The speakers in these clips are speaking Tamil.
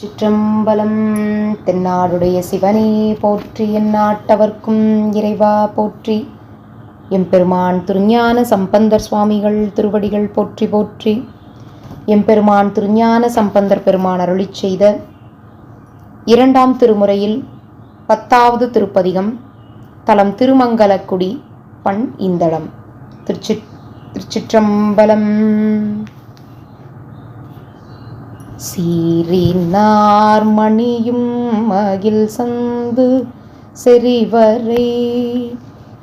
சிற்றம்பலம் தென்னாடுடைய சிவனே போற்றி எந்நாட்டவர்க்கும் இறைவா போற்றி. எம்பெருமான் திருஞான சம்பந்தர் சுவாமிகள் திருவடிகள் போற்றி போற்றி. எம்பெருமான் திருஞான சம்பந்தர் பெருமான் அருளிச் செய்த இரண்டாம் திருமுறையில் பத்தாவது திருப்பதிகம் தலம் திருமங்கலக்குடி பண் இந்தளம். திருச்சி திருச்சிற்றம்பலம் சீரினார் மணியும் மகிழ் சந்து செறிவரை.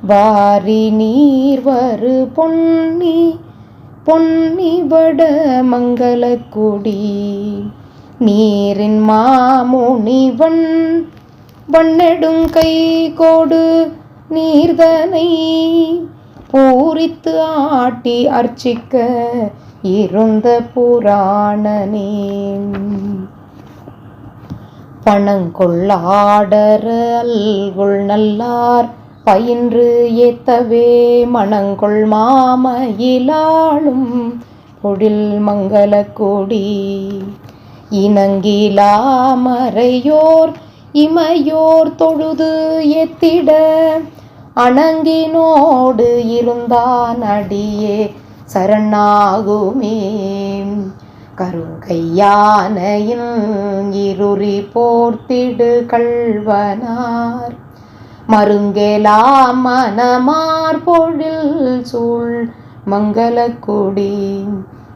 வாரி நீர் வரு பொன்னி பொன்னி வட மங்களக்குடி. நீரின் மாமுனிவன் வண்ணெடுங்கை கோடு நீர்தனை பூரித்து ஆட்டி அர்ச்சிக்க இருந்த புராணனே. பணங்கொள்ளாடர அல்குள் நல்லார் பயின்று ஏத்தவே மணங்கொள் மாமயிலாளும் பொழில் மங்களக்கூடி. இனங்கிலாமறையோர் இமையோர் தொழுது எத்திட அணங்கினோடு இருந்தான் அடியே. சரணாகுமே. கருங்கையானையின் இருறி போர்த்திடு கள்வனார். மருங்கெலா மனமார் பொழில் சூழ் மங்களக்குடி.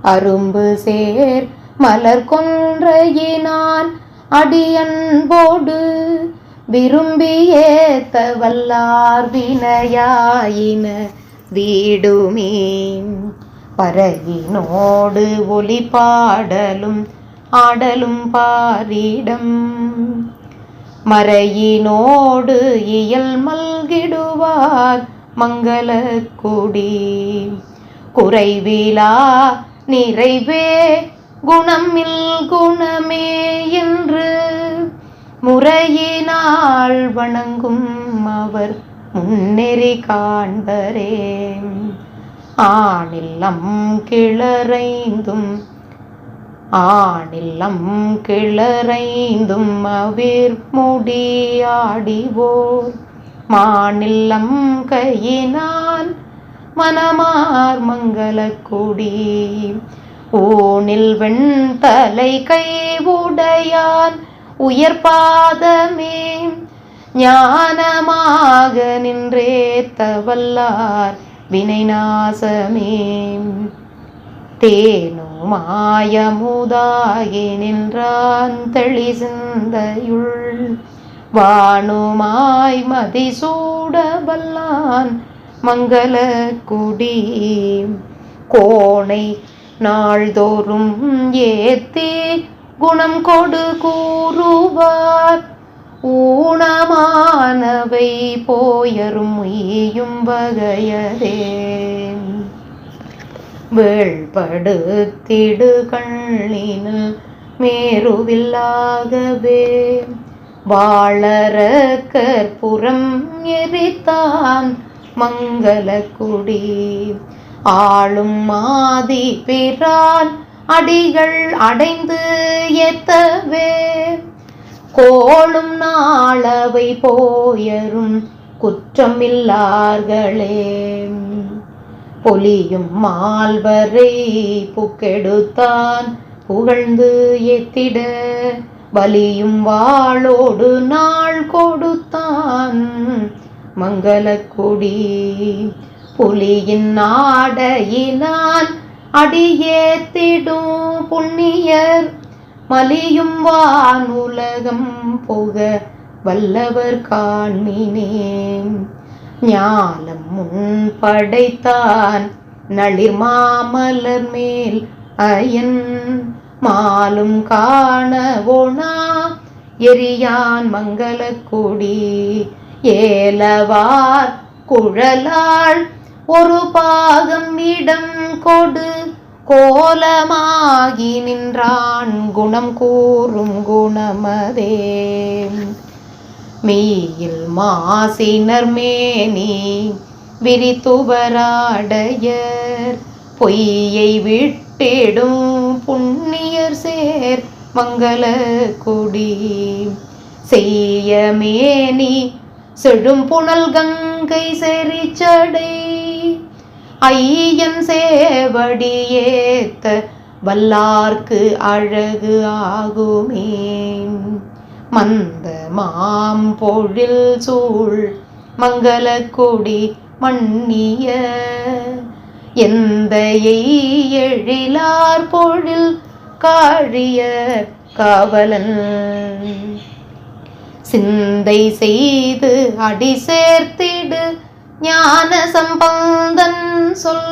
அரும்பு சேர் மலர் கொன்றையினான் அடியன்போடு. விரும்பியேத்த வல்லார் வினையாயின வீடுமே. பறையினோடு ஒளி பாடலும் ஆடலும் பாரிடம். மறையினோடு இயல் மல்கிடுவார் மங்களக்குடி. குறைவிலா நிறைவே குணமில் குணமே என்று முறையினால் வணங்கும் அவர் முன்னெறி காண்பரே. ஆணில்லம் கிளறைந்தும் ஆணில்லம் கிளறைந்தும் அவிர் முடியாடிவோர். மாநிலம் கையினால் மனமார் மங்களக்குடி. ஊனில் வெண்தலை கை உடையான் உயர் பாதமே ஞானமாக நின்றேத்த வல்லார் வினை நாசமே தேனுமாயமுதாகி நின்றான் தெளி சிந்தையுள். வானுமாய் மதிசூட வல்லான் குடி. கோணை நாள்தோறும் ஏத்தி குணம் கொடு கூறுவார். ஊனமானவை போயரும் ஈயும் வகையதே வேள்படுத்திடு கண்ணினில் மேருவில்லாகவே வாழற கற்புறம் எரித்தான் மங்களக்குடி. ஆளும் மாதி பிறான் அடிகள் அடைந்து எத்தவே கோளும் நாளவை போயரும் குற்றமில்லார்களே. பொலியும் மால்வரை புக்கெடுத்தான் புகழ்ந்து எத்திட வலியும் வாளோடு நாள் கொடுத்தான் மங்களக்குடி. புலியின் நாடையினான் அடியேத்திடும் புண்ணியர் மலியும் வானுலகம் உலகம் புக வல்லவர் காண்மினேன் ஞானம் முன் படைத்தான் நளிர் மாமலர் மேல் அயன். மாலும் காணவோனா எரியான் மங்களக்குடி ஏலவார் குழலாள் ஒரு பாகம் இடம் கொடு. கோலமாகி நின்றான் குணம் கூறும் குணமதே. மெய்யில் மாசினர் மேனி விரித்துவராடையர். பொய்யை விட்டிடும் புண்ணியர் சேர் மங்கள கொடி. செய்யமேனி செழும் புனல் கங்கை செறிச்சடை. ஐயன் சேவடியேத்த வல்லார்க்கு அழகு ஆகுமே. மந்த மாம் பொழில் சூழ் மங்கள கொடி மன்னிய எந்த எழிலார் பொழில் காழிய காவலன். சிந்தை செய்து அடி சேர்த்திடு ஞான சம்பந்தன் சொல்.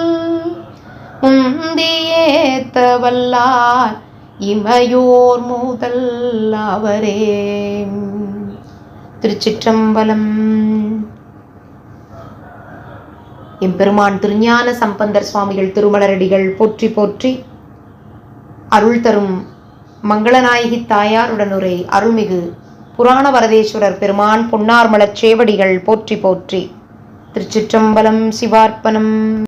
முந்தியேத்த வல்லார் இமையோர் முதல் அவரே. திருச்சிற்றம்பலம். எம்பெருமான் திருஞான சம்பந்தர் சுவாமிகள் திருமலரடிகள் போற்றி போற்றி அருள் தரும் மங்களநாயகி தாயாருடனுரை அருள்மிகு புராண வரதேஸ்வரர் பெருமான் பொன்னார்மலச் சேவடிகள் போற்றி போற்றி திருச்சிற்றம்பலம் சிவார்ப்பணம்.